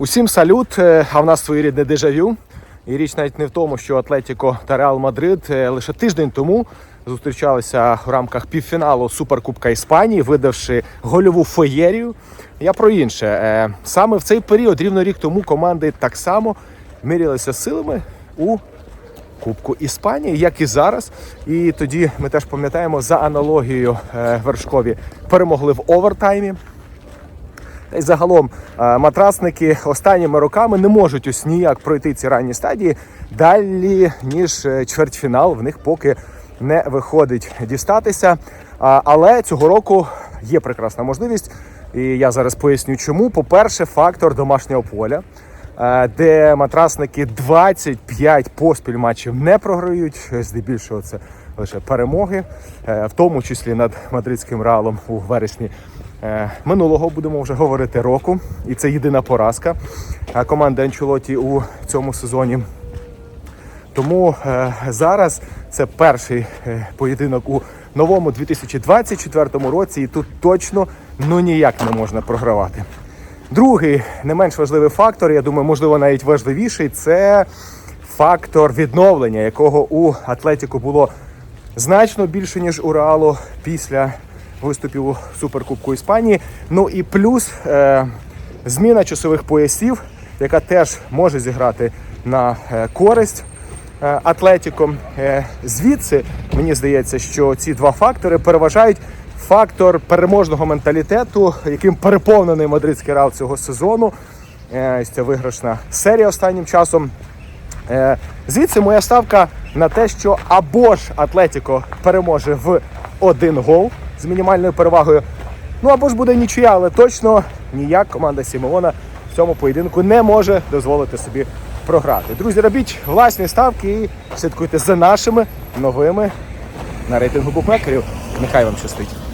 Усім салют! Е, А в нас своєрідне дежавю. І річ навіть не в тому, що Атлетіко та Реал Мадрид е, лише тиждень тому зустрічалися в рамках півфіналу Суперкубка Іспанії, видавши гольову феєрію. Я про інше. Е, Саме в цей період, рівно рік тому, команди так само мірялися силами у Кубку Іспанії, як і зараз. І тоді ми теж пам'ятаємо за аналогією вершкові перемогли в овертаймі. Та й загалом е, матрасники останніми роками не можуть ось ніяк пройти ці ранні стадії далі, ніж е, чвертьфінал. В них поки не виходить дістатися. Але цього року є прекрасна можливість, і я зараз поясню, чому. По-перше, фактор домашнього поля, е, де матрасники 25 поспіль матчів не програють. Здебільшого це лише перемоги, в тому числі над мадридським реалом у вересні Минулого будемо вже говорити року, і це єдина поразка е, команди Анчелоті у цьому сезоні. Тому е, зараз це перший е, поєдинок у новому 2024 році, і тут точно ну ніяк не можна програвати. Другий не менш важливий фактор, я думаю, можливо, навіть важливіший, це фактор відновлення, якого у Атлетіку було значно більше, ніж у Реалу після виступів у Суперкубку Іспанії. Ну і плюс е, зміна часових поясів, яка теж може зіграти на е, користь е, Атлетіко. Е, звідси мені здається, що ці два фактори переважають фактор переможного менталітету, яким переповнений мадридський реал цього сезону. Е, ця виграшна серія останнім часом. Е, Звідси моя ставка на те, що або ж Атлетіко переможе в один гол з мінімальною перевагою, ну або ж буде нічия, але точно ніяк команда Сімеона в цьому поєдинку не може дозволити собі програти. Друзі, робіть власні ставки і слідкуйте за нашими новими на рейтингу букмекерів. Нехай вам щастить.